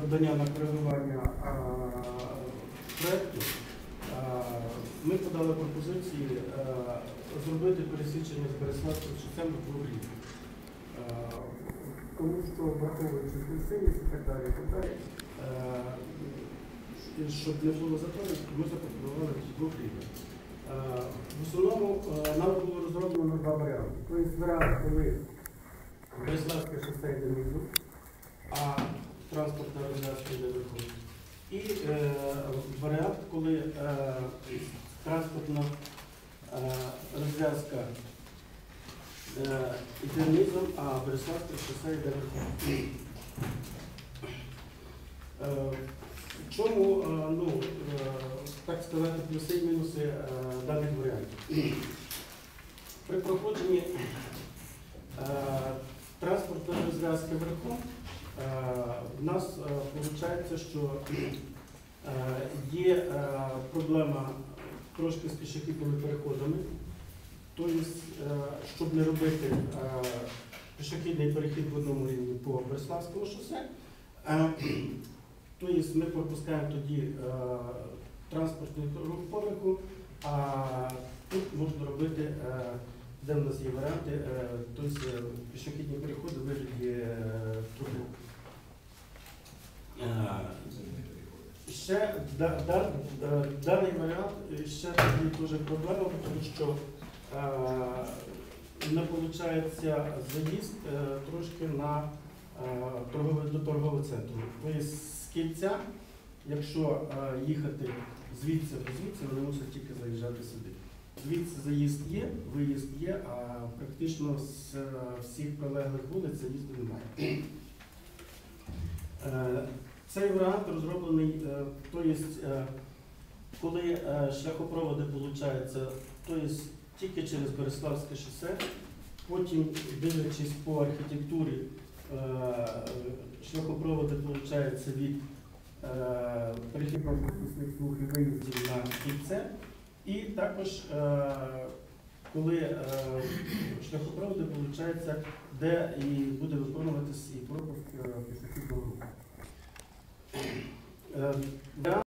завдання на коригування а, ми подали пропозиції зробити пересічення з Береславським шосем до двох. А, Тому що враховуючи інтенсивність і так далі, і так далі, і щоб не було заторів, ми запропонували двох. Е, В основному нам було розроблено два варіанти. Тобто варіант, коли Береславське шосе йде внизу, а транспортна розв'язка йде вверху. І е, варіант, коли е, транспортна е, розв'язка е, йде низом, а Береславське шосе йде вверху. Е, чому, е, ну, е, так сказати, плюси і мінуси е, даних варіантів? При проходженні е, транспортної розв'язки вверху е, в нас виходить, що е, є е, проблема трошки з пішохідними переходами. Тобто, е, щоб не робити е, пішохідний перехід в одному рівні по Береславському шосе, е, Тобто ми пропускаємо тоді е, транспортний рух поверху, а тут можна робити, е, де в нас є варіанти, е, тобто е, пішохідні переходи вигляді е, трубу. Е, Ще да- да- да- даний варіант е, ще тоді дуже проблема, тому що е, не виходить заїзд е, трошки на е, торговий, до торгового центру. Тобто з кільця, якщо е, їхати звідси до звідси, вони мусять тільки заїжджати сюди. Звідси заїзд є, виїзд є, а практично з е, всіх прилеглих вулиць заїзду немає. Е, Цей варіант розроблений, е, тобто, е, коли е, шляхопроводи получаються, тобто тільки через Береславське шосе, потім дивлячись по архітектурі, шляхопроводи получаються від перехідно-пропускних смуг і виїздів на кільце, і також коли шляхопроводи получаються, де і буде виконуватись і